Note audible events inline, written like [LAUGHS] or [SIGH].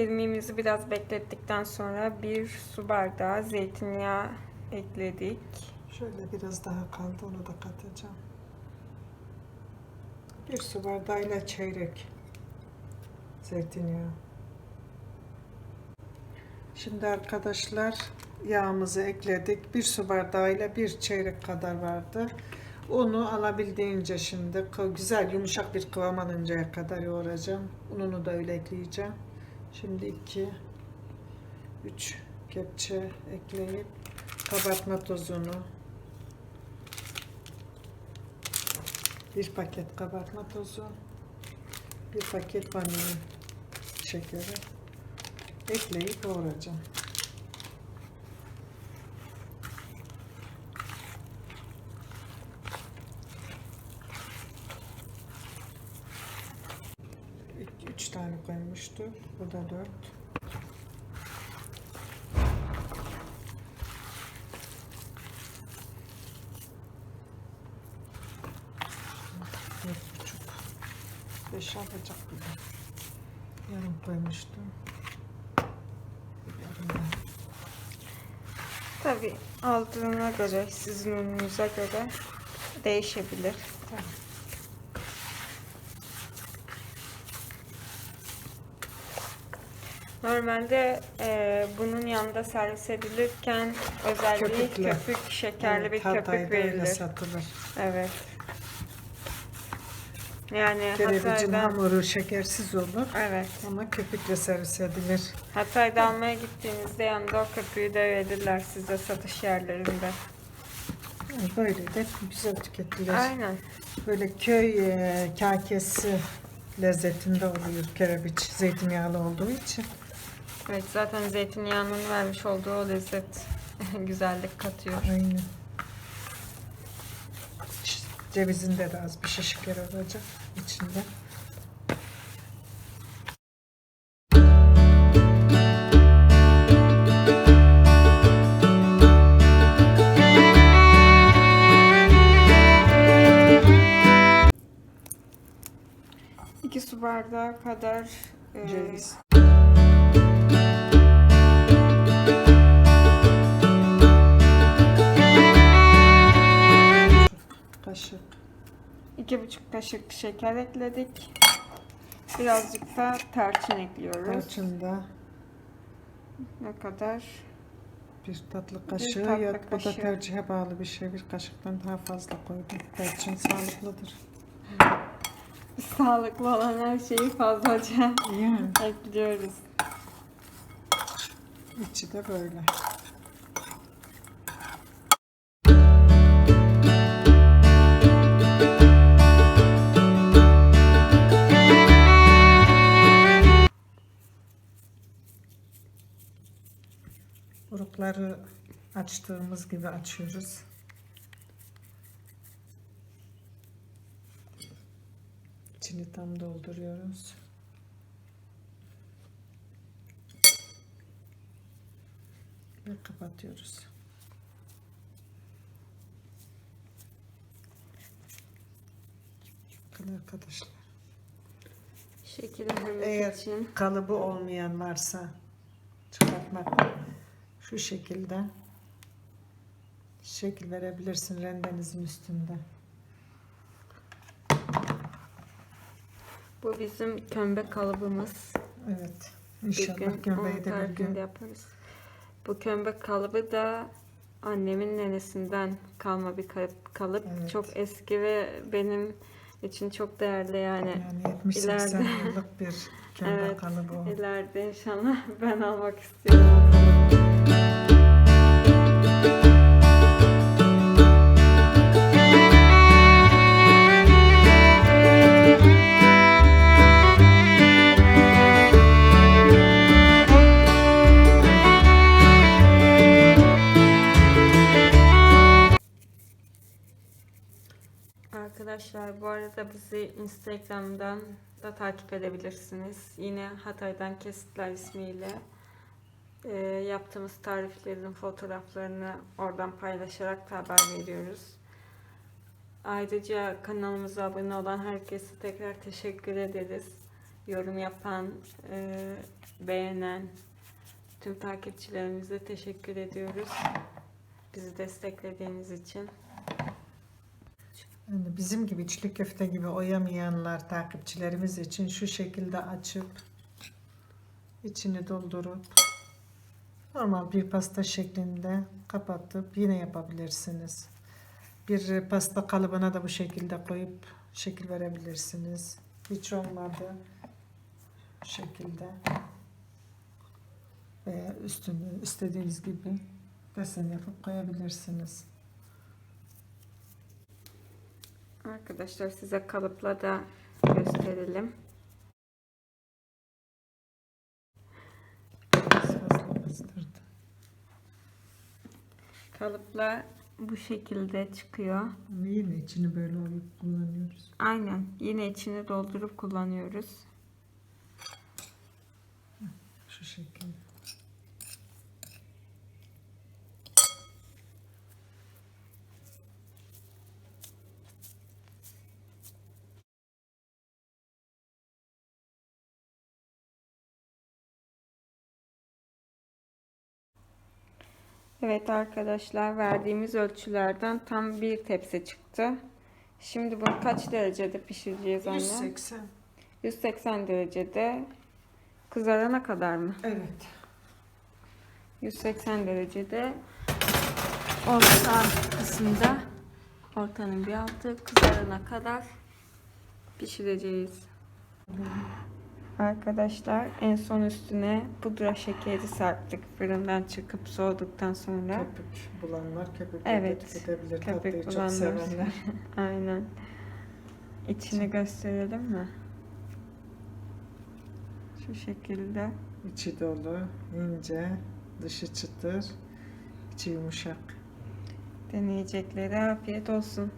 İrmiğimizi biraz beklettikten sonra bir su bardağı zeytinyağı ekledik. Şöyle biraz daha kaldı onu da katacağım. Bir su bardağıyla çeyrek zeytinyağı. Şimdi arkadaşlar yağımızı ekledik. Bir su bardağıyla bir çeyrek kadar vardı. Unu alabildiğince şimdi güzel yumuşak bir kıvam alıncaya kadar yoğuracağım. Ununu da öyle ekleyeceğim. Şimdi 2 3 kepçe ekleyip kabartma tozunu bir paket kabartma tozu bir paket vanilin şekeri ekleyip yoğuracağım. Bu da dört. Dört buçuk. Beş gibi. Yarım koymuştum. Yarım da. Tabi aldığına göre, sizin ürününüze göre değişebilir. Tamam. Normalde e, bunun yanında servis edilirken özelliği Köpüklü. köpük, şekerli Evet, bir köpük Hatay'da öyle verilir. satılır. Evet. Yani Kerevicin Hatay'dan, hamuru şekersiz olur evet. ama köpükle servis edilir. Hatay'da almaya gittiğinizde yanında o köpüğü de verirler size satış yerlerinde. Böyle de güzel tüketilir. Aynen. Böyle köy e, kakesi lezzetinde oluyor kerebiç zeytinyağlı olduğu için. Evet zaten zeytinyağının vermiş olduğu o lezzet [LAUGHS] güzellik katıyor. Aynen. Cevizinde de az bir şeker olacak içinde. Bardağı kadar e, Ceviz. 2,5 kaşık şeker ekledik. Birazcık da tarçın ekliyoruz. Tarçın da ne kadar? Bir tatlı kaşığı bir tatlı yok. Kaşığı. Bu da tercihe bağlı bir şey. Bir kaşıktan daha fazla koydum. Tarçın sağlıklıdır. Sağlıklı olan her şeyi fazlaca yani. ekliyoruz. İçi de böyle. Urukları açtığımız gibi açıyoruz. İçini tam dolduruyoruz. Ve kapatıyoruz. Bakın arkadaşlar. Şekil Eğer için. kalıbı olmayan varsa çıkartmak şu şekilde şekil verebilirsin rendenizin üstünde. Bu bizim kömbe kalıbımız. Evet. Bir İnşallah gün de bir gün. de yaparız. Bu kömbe kalıbı da annemin nenesinden kalma bir kalıp. kalıp. Evet. Çok eski ve benim için çok değerli yani. Yani 70-80 ileride- yıllık bir [LAUGHS] kömbe Evet. kalıbı o. İleride inşallah ben almak istiyorum. Arkadaşlar bu arada bizi Instagram'dan da takip edebilirsiniz. Yine Hatay'dan Kesitler ismiyle e, yaptığımız tariflerin fotoğraflarını oradan paylaşarak da haber veriyoruz. Ayrıca kanalımıza abone olan herkese tekrar teşekkür ederiz. yorum yapan, e, beğenen tüm takipçilerimize teşekkür ediyoruz. Bizi desteklediğiniz için. Yani bizim gibi içli köfte gibi oyamayanlar takipçilerimiz için şu şekilde açıp içini doldurup normal bir pasta şeklinde kapatıp yine yapabilirsiniz. Bir pasta kalıbına da bu şekilde koyup şekil verebilirsiniz. Hiç olmadı şekilde veya üstünü istediğiniz gibi desen yapıp koyabilirsiniz. Arkadaşlar size kalıpla da gösterelim. Fazla bastırdı. Kalıpla bu şekilde çıkıyor. Ama Yine içini böyle oyup kullanıyoruz. Aynen. Yine içini doldurup kullanıyoruz. Şu şekilde. Evet arkadaşlar verdiğimiz ölçülerden tam bir tepsi çıktı. Şimdi bunu kaç derecede pişireceğiz anne? 180. 180 derecede kızarana kadar mı? Evet. 180 derecede orta kısımda ortanın bir altı kızarana kadar pişireceğiz. Arkadaşlar en son üstüne pudra şekeri serptik fırından çıkıp soğuduktan sonra. Köpük bulanlar köpük Evet, gidebilir. köpük Tatlıyı çok bulanlar. sevenler. [LAUGHS] Aynen. İçini gösterelim mi? Şu şekilde. İçi dolu, ince, dışı çıtır, içi yumuşak. Deneyeceklere afiyet olsun.